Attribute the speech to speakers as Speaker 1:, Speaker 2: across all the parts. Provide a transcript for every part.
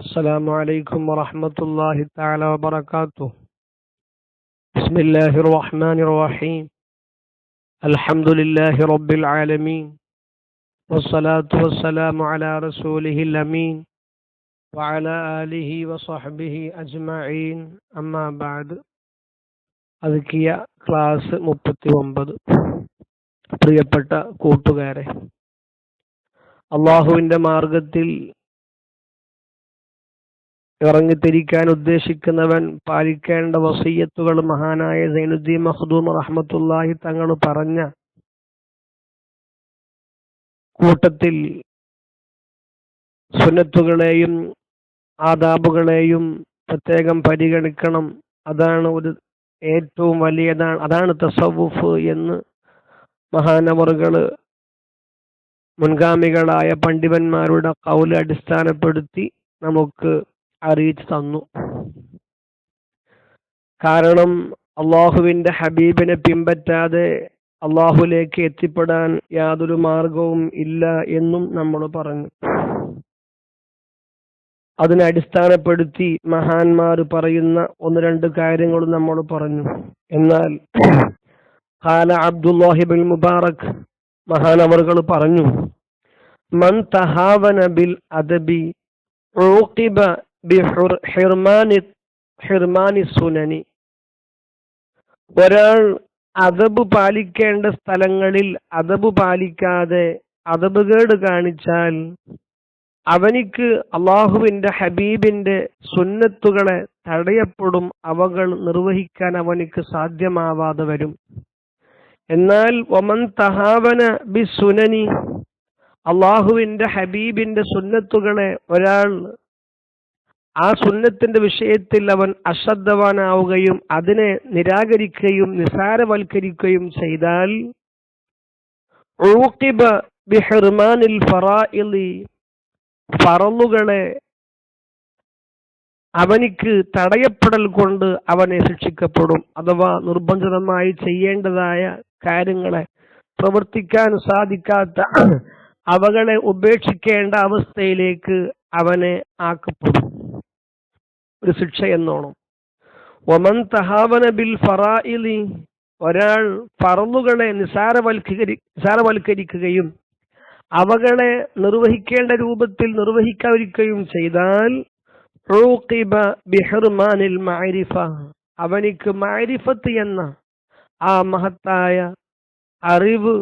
Speaker 1: السلام عليكم ورحمة الله تعالى وبركاته بسم الله الرحمن الرحيم الحمد لله رب العالمين والصلاة والسلام على رسوله الأمين وعلى آله وصحبه أجمعين أما بعد അതുക്കിയ class മുപ്പത്തി ഒമ്പത് പ്രിയപ്പെട്ട കൂട്ടുകാരെ അള്ളാഹുവിന്റെ മാർഗത്തിൽ ഇറങ്ങിത്തിരിക്കാൻ ഉദ്ദേശിക്കുന്നവൻ പാലിക്കേണ്ട വസീയത്തുകൾ മഹാനായ സൈനുദ്ദീൻ മഖ്ദൂം റഹ്മത്തുല്ലാഹി തങ്ങൾ പറഞ്ഞ കൂട്ടത്തിൽ സുന്നത്തുകളെയും ആദാബുകളെയും പ്രത്യേകം പരിഗണിക്കണം. അതാണ് ഒരു ഏറ്റവും വലിയതാണ് അതാണ് തസവുഫ് എന്ന് മഹാനവറുകൾ മുൻഗാമികളായ പണ്ഡിതന്മാരുടെ കൗൽ അടിസ്ഥാനപ്പെടുത്തി നമുക്ക് അറിയിച്ചു തന്നു. കാരണം അള്ളാഹുവിന്റെ ഹബീബിനെ പിൻപറ്റാതെ അള്ളാഹുലേക്ക് എത്തിപ്പെടാൻ യാതൊരു മാർഗവും ഇല്ല എന്നും നമ്മൾ പറഞ്ഞു. അതിനെ അടിസ്ഥാനപ്പെടുത്തി മഹാന്മാർ പറയുന്ന ഒന്ന് രണ്ട് കാര്യങ്ങൾ നമ്മൾ പറഞ്ഞു. എന്നാൽ ഖാല അബ്ദുല്ലാഹിബിൻ മുബാറക് മഹാനവറുകൾ പറഞ്ഞു മൻ തഹാവന ബിൽ അദബി ഹിർമാനി സുനനി. ഒരാൾ അതബ് പാലിക്കേണ്ട സ്ഥലങ്ങളിൽ അതബ് പാലിക്കാതെ അതബുകേട് കാണിച്ചാൽ അവനിക്ക് അള്ളാഹുവിന്റെ ഹബീബിന്റെ സുന്നത്തുകളെ തടയപ്പെടും അവകൾ നിർവഹിക്കാൻ അവനിക്ക് സാധ്യമാവാതെ വരും. എന്നാൽ ഒമൻ തഹാവന ബി സുനനി അള്ളാഹുവിന്റെ ഹബീബിന്റെ സുന്നത്തുകളെ ഒരാൾ ആ സുന്നത്തിന്റെ വിഷയത്തിൽ അവൻ അശ്രദ്ധവാനാവുകയും അതിനെ നിരാകരിക്കുകയും നിസാരവൽക്കരിക്കുകയും ചെയ്താൽ ബിഹിർമാനിൽ ഫറാഇലി അവനിക്ക് തടയപ്പെടൽ കൊണ്ട് അവനെ ശിക്ഷിക്കപ്പെടും അഥവാ നിർബന്ധിതമായി ചെയ്യേണ്ടതായ കാര്യങ്ങളെ പ്രവർത്തിക്കാൻ സാധിക്കാത്ത അവകളെ ഉപേക്ഷിക്കേണ്ട അവസ്ഥയിലേക്ക് അവനെ ആക്കപ്പെടും. ഒരു ശിക്ഷ എന്നോണം. ഒമൻ തഹാവന ബിൽ ഫറായിലി ഒരാൾ പറന്നുകളെ നിസാരവൽക്കരി നിസാരവൽക്കരിക്കുകയും അവകളെ നിർവഹിക്കേണ്ട രൂപത്തിൽ നിർവഹിക്കാതിരിക്കുകയും ചെയ്താൽ ബിഹർമാനിൽ മാരിഫ അവനിക്ക് മാരിഫത്ത് എന്ന ആ മഹത്തായ അറിവ്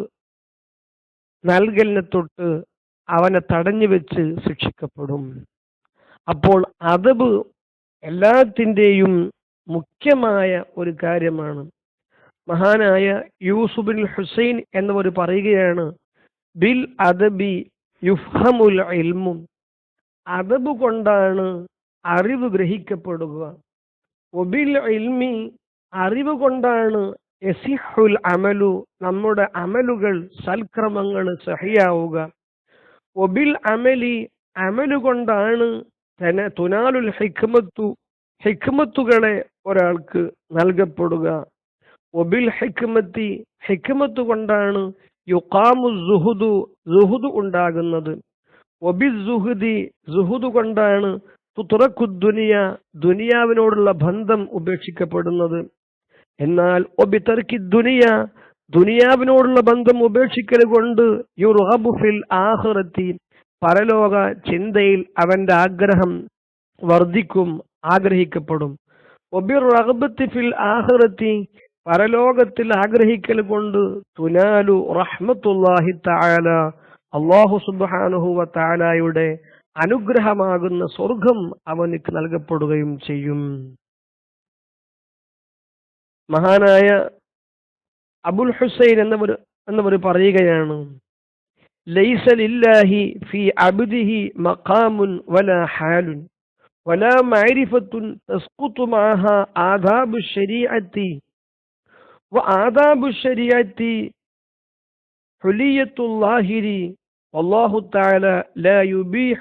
Speaker 1: നൽകലിനെ തൊട്ട് അവനെ തടഞ്ഞു വെച്ച് ശിക്ഷിക്കപ്പെടും. അപ്പോൾ അതബ് എല്ലാത്തിന്റെയും മുഖ്യമായ ഒരു കാര്യമാണ്. മഹാനായ യൂസുബിൻ ഹുസൈൻ എന്നവർ പറയുകയാണ് ബിൽ അദബി യുഫ്ഹമുൽ ഇൽമും. അദബ് കൊണ്ടാണ് അറിവ് ഗ്രഹിക്കപ്പെടുക. ഒബിൽ ഇൽമി അറിവ് കൊണ്ടാണ് എസിഹുൽ അമലു നമ്മുടെ അമലുകൾ സൽക്രമങ്ങൾ സഹിയാവുക. ഒബിൽ അമലി അമലു കൊണ്ടാണ് തുനാലുൽ ഹിക്മത്തു ഹിക്മത്തുകളെ ഒരാൾക്ക് നൽകപ്പെടുക. ഒബിൽ ഹിക്മത്തി ഹിക്മത്തു കൊണ്ടാണ് യുക്കാമു സുഹുദു സുഹുദു ഉണ്ടാകുന്നത്. ഒബി സുഹുദി സുഹുദു കൊണ്ടാണ് തുറക്കു ദുനിയ ദുനിയാവിനോടുള്ള ബന്ധം ഉപേക്ഷിക്കപ്പെടുന്നത്. എന്നാൽ ഒബി തർക്കി ദുനിയ ദുനിയാവിനോടുള്ള ബന്ധം ഉപേക്ഷിക്കൽ കൊണ്ട് യുറാബുഫിൽ ആഹ്റത്തി പരലോക ചിന്തയിൽ അവന്റെ ആഗ്രഹം വർദ്ധിക്കും ആഗ്രഹിക്കപ്പെടും. ഒബിർ റഹബത്തി ഫിൽ ആഹ്റത്തി പരലോകത്തിൽ ആഗ്രഹിക്കൽ കൊണ്ട് തുനാലു റഹ്മത്തുല്ലാഹി താല അള്ളാഹു സുബാനുഹുവ താലായുടെ അനുഗ്രഹമാകുന്ന സ്വർഗം അവനിക്ക് നൽകപ്പെടുകയും ചെയ്യും. മഹാനായ അബുൽ ഹുസൈൻ എന്നവർ എന്നവർ പറയുകയാണ് ലൈസലില്ലാഹി ഫി അബ്ദിഹി മഖാമുൻ വലാ ഹാലുൻ വലാ മഅരിഫത്തുൻ തസ്ഖുതു മഅഹ ആദാബു ശരീഅത്തി وآداب الشريعة حلية الظاهر والله تعالى لا يبيح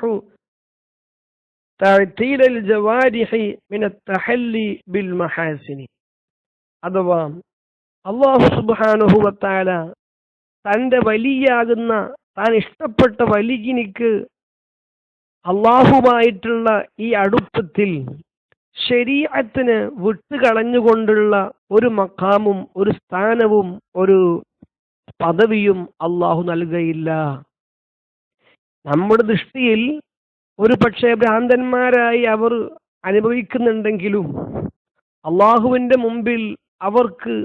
Speaker 1: تعطيل الجوارح من التحلي بالمحاسن അഥവാ അള്ളാഹു സുബാനുഹു വത്താല തന്റെ വലിയാകുന്ന താൻ ഇഷ്ടപ്പെട്ട വലികിനിക്ക് അള്ളാഹുമായിട്ടുള്ള ഈ അടുപ്പത്തിൽ ശരീരത്തിന് വിട്ടുകളഞ്ഞുകൊണ്ടുള്ള ഒരു മക്കാമും ഒരു സ്ഥാനവും ഒരു പദവിയും അള്ളാഹു നൽകയില്ല. നമ്മുടെ ദൃഷ്ടിയിൽ ഒരു പക്ഷേ ഭ്രാന്തന്മാരായി അവർ അനുഭവിക്കുന്നുണ്ടെങ്കിലും അള്ളാഹുവിന്റെ മുമ്പിൽ അവർക്ക്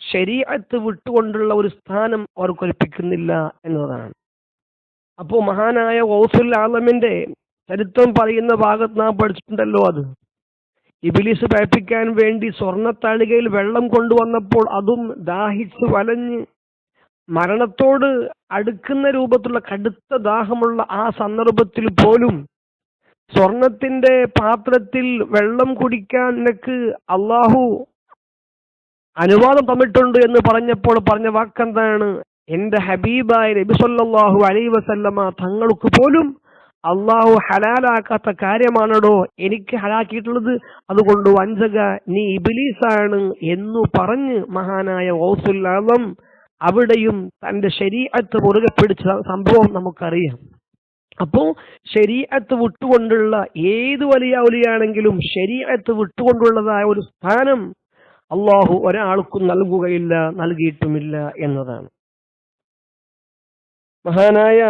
Speaker 1: ശരീരത്ത് വിട്ടുകൊണ്ടുള്ള ഒരു സ്ഥാനം അവർ കൽപ്പിക്കുന്നില്ല എന്നതാണ്. അപ്പോൾ മഹാനായ ഓസുൽ ആലമിന്റെ ചരിത്രം പറയുന്ന ഭാഗത്ത് നാം പഠിച്ചിട്ടുണ്ടല്ലോ അത്. ഇബിലിസ് പഴപ്പിക്കാൻ വേണ്ടി സ്വർണത്താളികയിൽ വെള്ളം കൊണ്ടുവന്നപ്പോൾ അതും ദാഹിച്ച് വലഞ്ഞ് മരണത്തോട് അടുക്കുന്ന രൂപത്തിലുള്ള കടുത്ത ദാഹമുള്ള ആ സന്ദർഭത്തിൽ പോലും സ്വർണത്തിന്റെ പാത്രത്തിൽ വെള്ളം കുടിക്കാൻ നിനക്ക് അള്ളാഹു അനുവാദം തന്നിട്ടുണ്ട് എന്ന് പറഞ്ഞപ്പോൾ പറഞ്ഞ വാക്കെന്താണ്? എന്റെ ഹബീബായ നബി സല്ലല്ലാഹു അലൈഹി വസല്ലമ തങ്ങൾക്ക് പോലും അള്ളാഹു ഹലാലാക്കാത്ത കാര്യമാണടോ എനിക്ക് ഹലാക്കിയിട്ടുള്ളത്. അതുകൊണ്ട് വഞ്ചക നീ ഇബിലീസാണ് എന്ന് പറഞ്ഞ് മഹാനായ ഓസുല്ലാദം അവിടെയും തന്റെ ശരീരത്ത് മുറുകെ പിടിച്ച സംഭവം നമുക്കറിയാം. അപ്പോ ശരീരത്ത് വിട്ടുകൊണ്ടുള്ള ഏത് വലിയ ഔലിയാണെങ്കിലും ശരീരത്ത് വിട്ടുകൊണ്ടുള്ളതായ ഒരു സ്ഥാനം അള്ളാഹു ഒരാൾക്കും നൽകുകയില്ല നൽകിയിട്ടുമില്ല എന്നതാണ്. മഹാനായ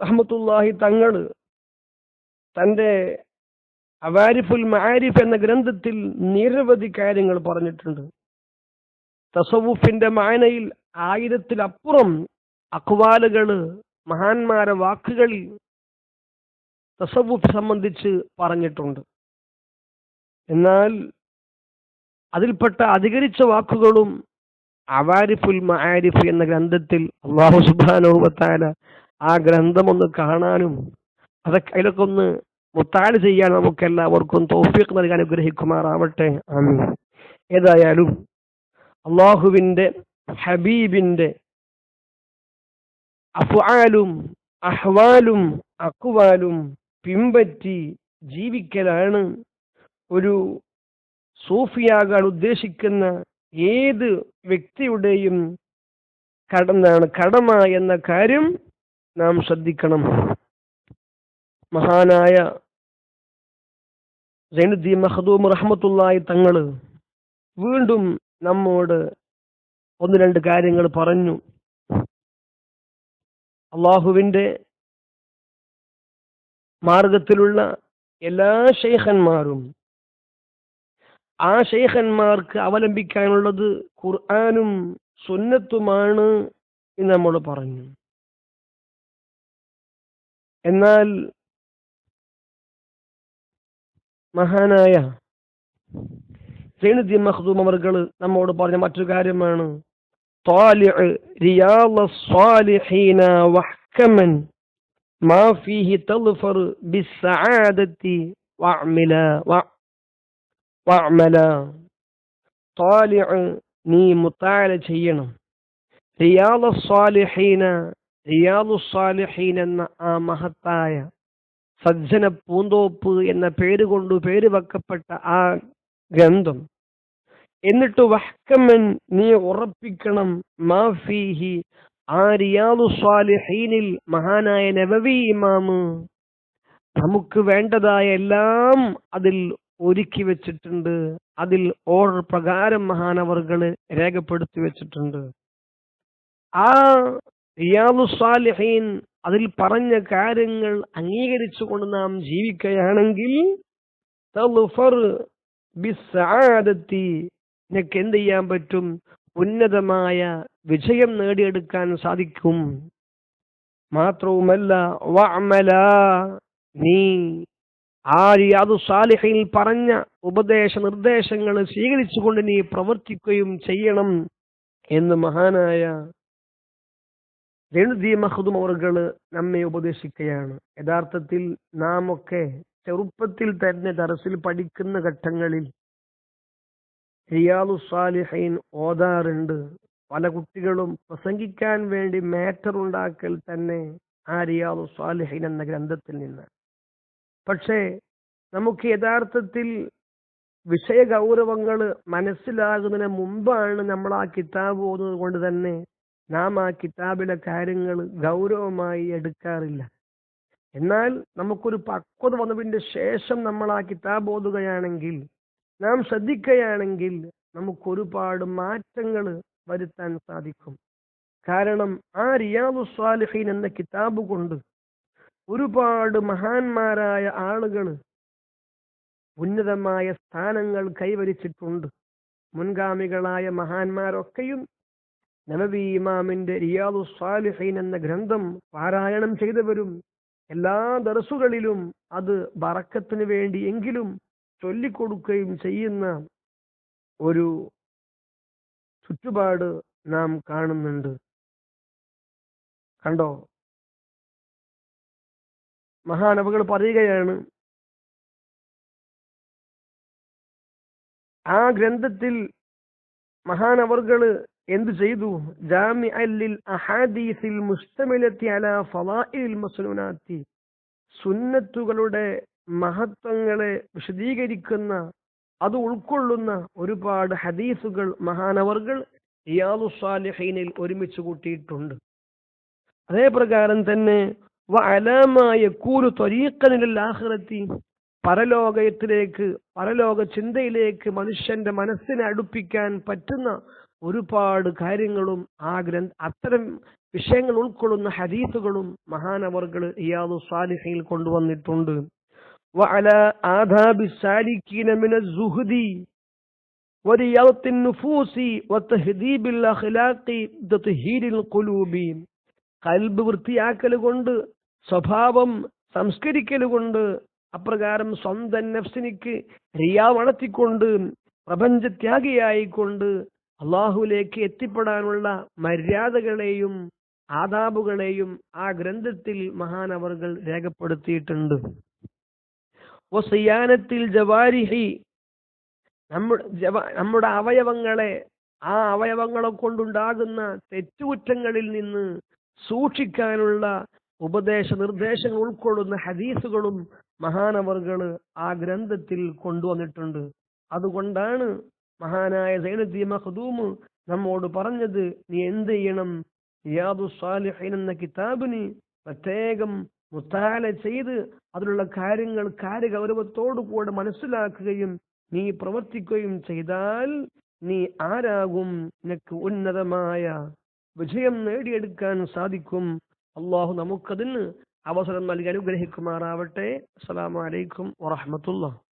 Speaker 1: അഹമ്മത്തുല്ലാഹി തങ്ങൾ തന്റെ അവാരിഫുൽ മാരിഫ് എന്ന ഗ്രന്ഥത്തിൽ നിരവധി കാര്യങ്ങൾ പറഞ്ഞിട്ടുണ്ട്. തസവുഫിന്റെ മാനയിൽ ആയിരത്തിലപ്പുറം അഖ്വാലുകൾ മഹാന്മാരെ വാക്കുകളിൽ തസവുഫ് സംബന്ധിച്ച് പറഞ്ഞിട്ടുണ്ട്. എന്നാൽ അതിൽപ്പെട്ട അധികരിച്ച വാക്കുകളും അവാരിഫുൽ മആരിഫ് എന്ന ഗ്രന്ഥത്തിൽ അള്ളാഹു സുബാനോപത്താല ആ ഗ്രന്ഥം ഒന്ന് കാണാനും അതൊക്കെ അതിലൊക്കെ ഒന്ന് മുത്താൽ ചെയ്യാൻ നമുക്ക് എല്ലാവർക്കും തോഫീഖ് നൽകാൻ അനുഗ്രഹിക്കുമാറാവട്ടെ. ആമീൻ. ഏതായാലും അള്ളാഹുവിന്റെ ഹബീബിന്റെ അഫ്വാലും അഹ്വാലും അക്വാലും പിമ്പറ്റി ജീവിക്കലാണ് ഒരു സൂഫിയാകാൻ ഉദ്ദേശിക്കുന്ന ഏത് വ്യക്തിയുടെയും കടന്നാണ് കടമ എന്ന കാര്യം നാം ശ്രദ്ധിക്കണം. മഹാനായ സൈനുദ്ദീൻ മഹദൂം റഹ്മത്തുള്ളായി തങ്ങൾ വീണ്ടും നമ്മോട് ഒന്ന് രണ്ട് കാര്യങ്ങൾ പറഞ്ഞു. അള്ളാഹുവിന്റെ മാർഗത്തിലുള്ള എല്ലാ ഷെയ്ഖന്മാരും ആ ഷെയ്ഖന്മാർക്ക് അവലംബിക്കാനുള്ളത് ഖുർആാനും സുന്നത്തുമാണ് എന്ന് നമ്മൾ പറഞ്ഞു എന്നാൽ മഹാനായ സൈനുദ്ദീൻ മഖ്ദൂം അവർകൾ നമ്മോട് പറഞ്ഞ മറ്റൊരു കാര്യമാണ് طالع رياض الصالحين واحكما ما فيه تظفر بالسعادة واعملا വഅമല നീ മുത്താല ചെയ്യണം. റിയാദു സ്വാലിഹീന എന്ന ആ മഹത്തായ സജ്ജന പൂന്തോപ്പ് എന്ന പേരുകൊണ്ട് പേര് വെക്കപ്പെട്ട ആ ഗ്രന്ഥം. എന്നിട്ട് വഹക്കമൻ നീ ഉറപ്പിക്കണം മാഫീഹി ആ റിയാദു സ്വാലിഹീനിൽ മഹാനായ നബവി ഇമാമ് നമുക്ക് വേണ്ടതായ എല്ലാം അതിൽ ഒരുക്കി വെച്ചിട്ടുണ്ട്. അതിൽ ഓർഡർ പ്രകാരം മഹാനവറുകൾ രേഖപ്പെടുത്തി വെച്ചിട്ടുണ്ട്. ആ റിയാദു സാലിഹീൻ അതിൽ പറഞ്ഞ കാര്യങ്ങൾ അംഗീകരിച്ചുകൊണ്ട് നാം ജീവിക്കുകയാണെങ്കിൽ നിനക്ക് എന്ത് ചെയ്യാൻ പറ്റും? ഉന്നതമായ വിജയം നേടിയെടുക്കാൻ സാധിക്കും. മാത്രവുമല്ല നീ ആ റിയാദു സാലിഹയിൽ പറഞ്ഞ ഉപദേശ നിർദ്ദേശങ്ങൾ സ്വീകരിച്ചുകൊണ്ട് നീ പ്രവർത്തിക്കുകയും ചെയ്യണം എന്ന് മഹാനായ രണുദീ മഹദും അവർകൾ നമ്മെ ഉപദേശിക്കുകയാണ്. യഥാർത്ഥത്തിൽ നാം ഒക്കെ ചെറുപ്പത്തിൽ തന്നെ ദറസിൽ പഠിക്കുന്ന ഘട്ടങ്ങളിൽ റിയാദു സാലിഹൈൻ ഓതാറുണ്ട്. പല കുട്ടികളും പ്രസംഗിക്കാൻ വേണ്ടി മാറ്റർ ഉണ്ടാക്കൽ തന്നെ ആ റിയാദു സാലിഹൈൻ എന്ന ഗ്രന്ഥത്തിൽ നിന്ന്. പക്ഷേ നമുക്ക് യഥാർത്ഥത്തിൽ വിഷയ ഗൗരവങ്ങൾ മനസ്സിലാകുന്നതിന് മുമ്പാണ് നമ്മൾ ആ കിതാബ് ഓതുന്നത് കൊണ്ട് തന്നെ നാം ആ കിതാബിലെ കാര്യങ്ങൾ ഗൗരവമായി എടുക്കാറില്ല. എന്നാൽ നമുക്കൊരു പക്വത വന്നതിന്റെ ശേഷം നമ്മൾ ആ കിതാബ് ഓതുകയാണെങ്കിൽ നാം ശ്രദ്ധിക്കുകയാണെങ്കിൽ നമുക്കൊരുപാട് മാറ്റങ്ങൾ വരുത്താൻ സാധിക്കും. കാരണം ആ റിയാദു സ്വാലിഹീൻ എന്ന കിതാബ് കൊണ്ട് ഒരുപാട് മഹാന്മാരായ ആളുകൾ ഉന്നതമായ സ്ഥാനങ്ങൾ കൈവരിച്ചിട്ടുണ്ട്. മുൻഗാമികളായ മഹാന്മാരൊക്കെയും നബവി ഇമാമിന്റെ റിയാദു സാലിഹൈൻ എന്ന ഗ്രന്ഥം പാരായണം ചെയ്തവരും എല്ലാ ദർസുകളിലും അത് ബറക്കത്തിന് വേണ്ടി എങ്കിലും ചൊല്ലിക്കൊടുക്കുകയും ചെയ്യുന്ന ഒരു ചുറ്റുപാട് നാം കാണുന്നുണ്ട്. കണ്ടോ? മഹാനവകൾ പറയുകയാണ് ആ ഗ്രന്ഥത്തിൽ മഹാനവർകൾ എന്ത് ചെയ്തു? അഹാദീസിൽ മുസ്തമിലത്തി സുന്നത്തുകളുടെ മഹത്വങ്ങളെ വിശദീകരിക്കുന്ന അത് ഉൾക്കൊള്ളുന്ന ഒരുപാട് ഹദീസുകൾ മഹാനവർകൾ ഇയാദു സാലിഹീനിൽ ഒരുമിച്ച് കൂട്ടിയിട്ടുണ്ട്. അതേ പ്രകാരം തന്നെ അലാമായ കൂലു ത്വരീക്കനിൽ ആഹ്റത്തി പരലോകത്തിലേക്ക് പരലോക ചിന്തയിലേക്ക് മനുഷ്യന്റെ മനസ്സിനെ അടുപ്പിക്കാൻ പറ്റുന്ന ഒരുപാട് കാര്യങ്ങളും ആ ഗ്രന്ഥ അത്തരം വിഷയങ്ങൾ ഉൾക്കൊള്ളുന്ന ഹദീസുകളും മഹാനവർകൾ ഇയാദു സാലിഹയിൽ കൊണ്ടുവന്നിട്ടുണ്ട് وعلى آداب السالكين من الزهد ورياضة النفوس وتهذيب الأخلاق وتطهير القلوب കൽബ് വൃത്തിയാക്കൽ കൊണ്ട് സ്വഭാവം സംസ്കരിക്കലുകൊണ്ട് അപ്രകാരം സ്വന്തം നഫ്സിനിക്ക് റിയാ വളർത്തിക്കൊണ്ട് പ്രപഞ്ചത്യാഗിയായിക്കൊണ്ട് അള്ളാഹുലേക്ക് എത്തിപ്പെടാനുള്ള മര്യാദകളെയും ആദാബുകളെയും ആ ഗ്രന്ഥത്തിൽ മഹാനവറുകൾ രേഖപ്പെടുത്തിയിട്ടുണ്ട്. വസിയാനത്തിൽ ജവാരിഹി നമ്മുടെ നമ്മുടെ അവയവങ്ങളെ ആ അവയവങ്ങളെ കൊണ്ടുണ്ടാകുന്ന തെറ്റുകുറ്റങ്ങളിൽ നിന്ന് സൂക്ഷിക്കാനുള്ള ഉപദേശ നിർദ്ദേശങ്ങൾ ഉൾക്കൊള്ളുന്ന ഹദീസുകളും മഹാനവർകൾ ആ ഗ്രന്ഥത്തിൽ കൊണ്ടുവന്നിട്ടുണ്ട്. അതുകൊണ്ടാണ് മഹാനായ സൈനുദ്ദീൻ മഹദൂമ് നമ്മോട് പറഞ്ഞത് നീ എന്ത് ചെയ്യണം? യാദു സാലിഹീൻ എന്ന കിതാബിന് പ്രത്യേകം മുത്താല ചെയ്ത് അതിലുള്ള കാര്യങ്ങൾ കാര്യഗൗരവത്തോടു കൂടെ മനസ്സിലാക്കുകയും നീ പ്രവർത്തിക്കുകയും ചെയ്താൽ നീ ആരാകും? നിനക്ക് ഉന്നതമായ വിജയം നേടിയെടുക്കാൻ സാധിക്കും. അള്ളാഹു നമുക്കതിന് അവസരം നൽകി അനുഗ്രഹിക്കുമാറാവട്ടെ. അസ്സലാമു അലൈക്കും വറഹ്മത്തുള്ളാഹി.